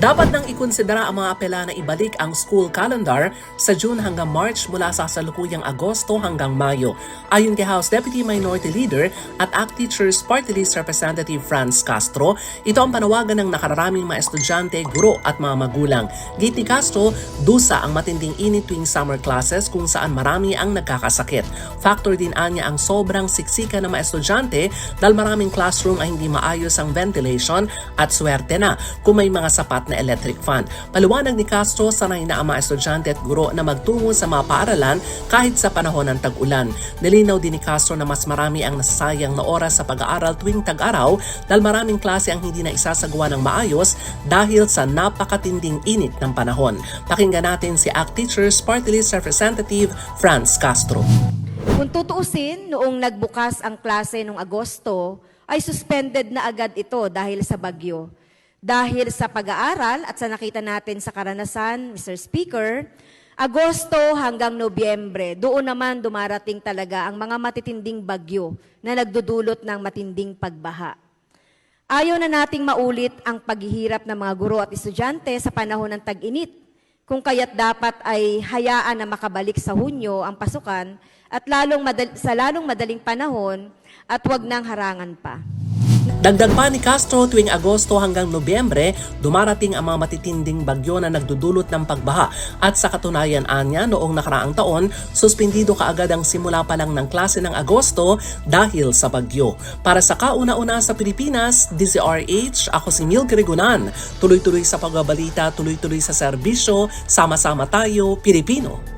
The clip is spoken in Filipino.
Dapat nang ikonsidera ang mga apela na ibalik ang school calendar sa June hanggang March mula sa salukuyang Agosto hanggang Mayo. Ayon kay House Deputy Minority Leader at ACT Teachers Party List Representative Franz Castro, ito ang panawagan ng nakararaming mga estudyante, guro at mga magulang. Gate ni Castro, dusa ang matinding init tuwing summer classes kung saan marami ang nagkakasakit. Factor din anya ang sobrang siksika ng mga estudyante dahil maraming classroom ay hindi maayos ang ventilation at swerte na kung may mga sapat na electric fan. Paliwanag ni Castro, sanay na ang mga estudyante at guro na magtungo sa mga paaralan kahit sa panahon ng tag-ulan. Nilinaw din ni Castro na mas marami ang nasasayang na oras sa pag-aaral tuwing tag-araw dahil maraming klase ang hindi na isasagawa ng maayos dahil sa napakatinding init ng panahon. Pakinggan natin si ACT Teachers Party List Representative Franz Castro. Kung tutuusin, noong nagbukas ang klase noong Agosto, ay suspended na agad ito dahil sa bagyo. Dahil sa pag-aaral at sa nakita natin sa karanasan, Mr. Speaker, Agosto hanggang Nobyembre, doon naman dumarating talaga ang mga matitinding bagyo na nagdudulot ng matinding pagbaha. Ayaw na nating maulit ang paghihirap ng mga guro at estudyante sa panahon ng tag-init, kung kaya't dapat ay hayaan na makabalik sa Hunyo ang pasukan at lalong madal- sa lalong madaling panahon at wag nang harangan pa. Dagdag pa ni Castro tuwing Agosto hanggang Nobyembre, dumarating ang mga matitinding bagyo na nagdudulot ng pagbaha at sa katunayan anya noong nakaraang taon, suspindido kaagad ang simula pa lang ng klase ng Agosto dahil sa bagyo. Para sa kauna-una sa Pilipinas, DZRH, ako si Mil Gregunan. Tuloy-tuloy sa pagbabalita, tuloy-tuloy sa serbisyo, sama-sama tayo, Pilipino.